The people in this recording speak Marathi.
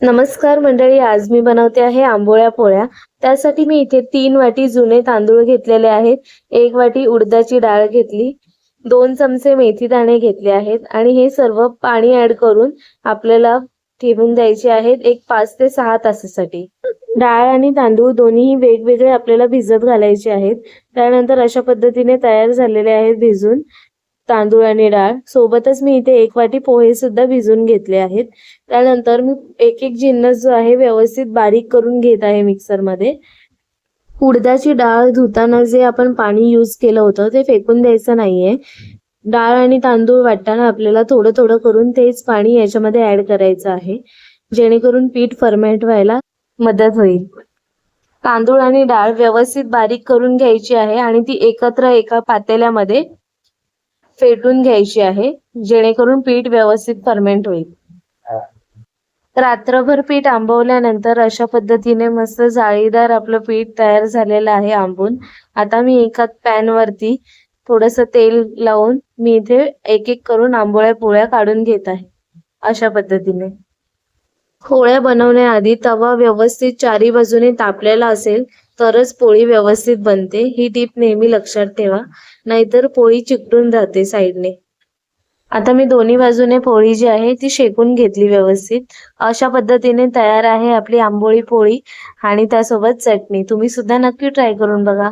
नमस्कार मंडळी आज मी बनवते आहे आंबोळ्या पोळ्या. त्यासाठी मी इथे तीन वाटी जुने तांदूळ घेतलेले आहेत. एक वाटी उडदाची डाळ घेतली. दोन चमचे मेथी दाणे घेतले आहेत. आणि हे सर्व पाणी ऍड करून आपल्याला ठेवून द्यायचे आहेत एक पाच ते सहा तासासाठी. डाळ आणि तांदूळ दोन्ही वेगवेगळे आपल्याला भिजत घालायचे आहेत. त्यानंतर अशा पद्धतीने तयार झालेले आहेत भिजून. तांदूळ आणि डाळ. सोबतच मी इथे एक वाटी पोहे सुद्धा भिजून घेतले आहेत. त्यानंतर मी एक एक जिन्नस जो आहे व्यवस्थित बारीक करून घेत आहे मिक्सरमध्ये उडदाची डाळ धुताना जे आपण पाणी यूज केलं होतं ते फेकून द्यायचं नाहीये. डाळ आणि तांदूळ वाटताना आपल्याला थोडं थोडं करून तेच पाणी याच्यामध्ये ऍड करायचं आहे. जेणेकरून पीठ फर्मेंट व्हायला मदत होईल. तांदूळ आणि डाळ व्यवस्थित बारीक करून घ्यायची आहे आणि ती एकत्र एका पातेल्यामध्ये फेटून घ्यायची आहे जेणेकरून पीठ व्यवस्थित फर्मेंट होईल. रात्रभर पीठ आंबवल्यानंतर अशा पद्धतीने मस्त जाळीदार आपलं पीठ तयार झालेलं आहे आंबून. आता मी एका पॅन वरती थोडस तेल लावून मी इथे एक एक करून आंबोळ्या पोळ्या काढून घेत आहे अशा पद्धतीने. पोळ्या बनवण्याआधी तवा व्यवस्थित चारी बाजूने तापलेला असेल तरच पोळी व्यवस्थित बनते. ही टीप नेहमी लक्षात ठेवा. नाहीतर पोळी चिकटून जाते साईडने. आता मी दोन्ही बाजूने पोळी जी आहे ती शेकून घेतली व्यवस्थित. अशा पद्धतीने तयार आहे आपली आंबोळी पोळी आणि त्यासोबत चटणी. तुम्ही सुद्धा नक्की ट्राय करून बघा.